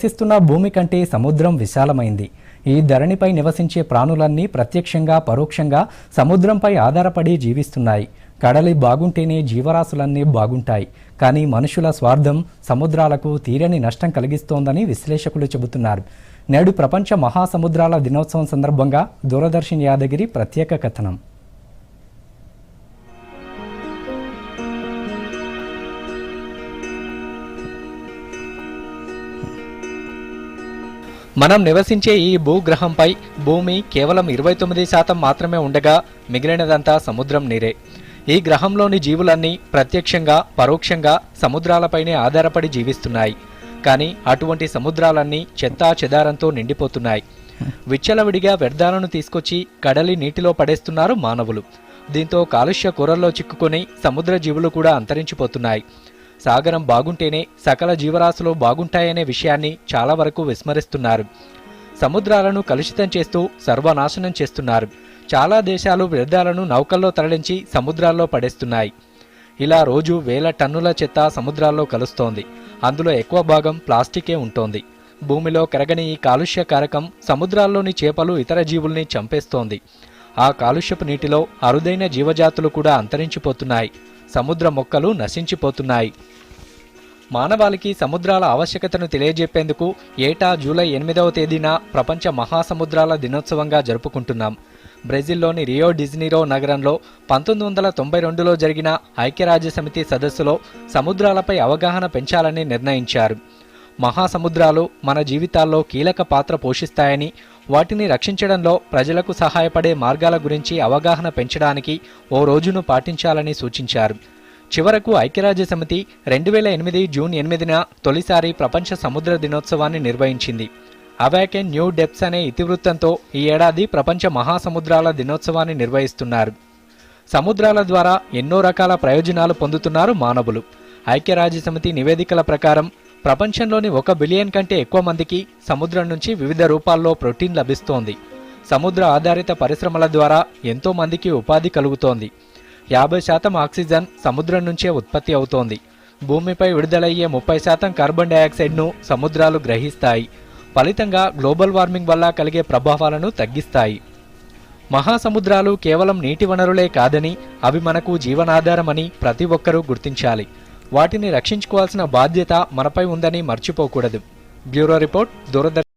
నివసిస్తున్న భూమి కంటే సముద్రం విశాలమైంది. ఈ ధరణిపై నివసించే ప్రాణులన్నీ ప్రత్యక్షంగా పరోక్షంగా సముద్రంపై ఆధారపడి జీవిస్తున్నాయి. కడలి బాగుంటేనే జీవరాశులన్నీ బాగుంటాయి. కానీ మనుషుల స్వార్థం సముద్రాలకు తీరని నష్టం కలిగిస్తోందని విశ్లేషకులు చెబుతున్నారు. నేడు ప్రపంచ మహాసముద్రాల దినోత్సవం సందర్భంగా దూరదర్శన్ యాదగిరి ప్రత్యేక కథనం. మనం నివసించే ఈ భూగ్రహంపై భూమి కేవలం ఇరవై తొమ్మిది శాతం మాత్రమే ఉండగా మిగిలినదంతా సముద్రం నీరే. ఈ గ్రహంలోని జీవులన్నీ ప్రత్యక్షంగా పరోక్షంగా సముద్రాలపైనే ఆధారపడి జీవిస్తున్నాయి. కానీ అటువంటి సముద్రాలన్నీ చెత్తా చెదారంతో నిండిపోతున్నాయి. విచ్చలవిడిగా వ్యర్థాలను తీసుకొచ్చి కడలి నీటిలో పడేస్తున్నారు మానవులు. దీంతో కాలుష్య కూరల్లో చిక్కుకొని సముద్ర జీవులు కూడా అంతరించిపోతున్నాయి. సాగరం బాగుంటేనే సకల జీవరాశులు బాగుంటాయనే విషయాన్ని చాలా వరకు విస్మరిస్తున్నారు. సముద్రాలను కలుషితం చేస్తూ సర్వనాశనం చేస్తున్నారు. చాలా దేశాలు వ్యర్థాలను నౌకల్లో తరలించి సముద్రాల్లో పడేస్తున్నాయి. ఇలా రోజు వేల టన్నుల చెత్త సముద్రాల్లో కలుస్తోంది. అందులో ఎక్కువ భాగం ప్లాస్టికే ఉంటోంది. భూమిలో కరగని ఈ కాలుష్య కారకం సముద్రాల్లోని చేపలు ఇతర జీవుల్ని చంపేస్తోంది. ఆ కాలుష్యపు నీటిలో అరుదైన జీవజాతులు కూడా అంతరించిపోతున్నాయి. సముద్ర మొక్కలు నశించిపోతున్నాయి. మానవాళికి సముద్రాల ఆవశ్యకతను తెలియజెప్పేందుకు ఏటా జూలై ఎనిమిదవ తేదీన ప్రపంచ మహాసముద్రాల దినోత్సవంగా జరుపుకుంటున్నాం. బ్రెజిల్లోని రియో డిజ్నీరో నగరంలో పంతొమ్మిది వందల తొంభై రెండులో జరిగిన ఐక్యరాజ్య సమితి సదస్సులో సముద్రాలపై అవగాహన పెంచాలని నిర్ణయించారు. మహాసముద్రాలు మన జీవితాల్లో కీలక పాత్ర పోషిస్తాయని వాటిని రక్షించడంలో ప్రజలకు సహాయపడే మార్గాల గురించి అవగాహన పెంచడానికి ఓ రోజును పాటించాలని సూచించారు. చివరకు ఐక్యరాజ్య సమితి రెండు వేల ఎనిమిది జూన్ ఎనిమిదిన తొలిసారి ప్రపంచ సముద్ర దినోత్సవాన్ని నిర్వహించింది. అవాకెన్ న్యూ డెప్స్ అనే ఇతివృత్తంతో ఈ ఏడాది ప్రపంచ మహాసముద్రాల దినోత్సవాన్ని నిర్వహిస్తున్నారు. సముద్రాల ద్వారా ఎన్నో రకాల ప్రయోజనాలు పొందుతున్నారు మానవులు. ఐక్యరాజ్య సమితి నివేదికల ప్రకారం ప్రపంచంలోని ఒక బిలియన్ కంటే ఎక్కువ మందికి సముద్రం నుంచి వివిధ రూపాల్లో ప్రోటీన్ లభిస్తోంది. సముద్ర ఆధారిత పరిశ్రమల ద్వారా ఎంతో మందికి ఉపాధి కలుగుతోంది. యాభై శాతం ఆక్సిజన్ సముద్రం నుంచే ఉత్పత్తి అవుతోంది. భూమిపై విడుదలయ్యే ముప్పై శాతం కార్బన్ డయాక్సైడ్ను సముద్రాలు గ్రహిస్తాయి. ఫలితంగా గ్లోబల్ వార్మింగ్ వల్ల కలిగే ప్రభావాలను తగ్గిస్తాయి. మహాసముద్రాలు కేవలం నీటి వనరులే కాదని అవి మనకు జీవనాధారమని ప్రతి ఒక్కరూ గుర్తించాలి. వాటిని రక్షించుకోవాల్సిన బాధ్యత మనపై ఉందని మర్చిపోకూడదు. Bureau report Doordarshan.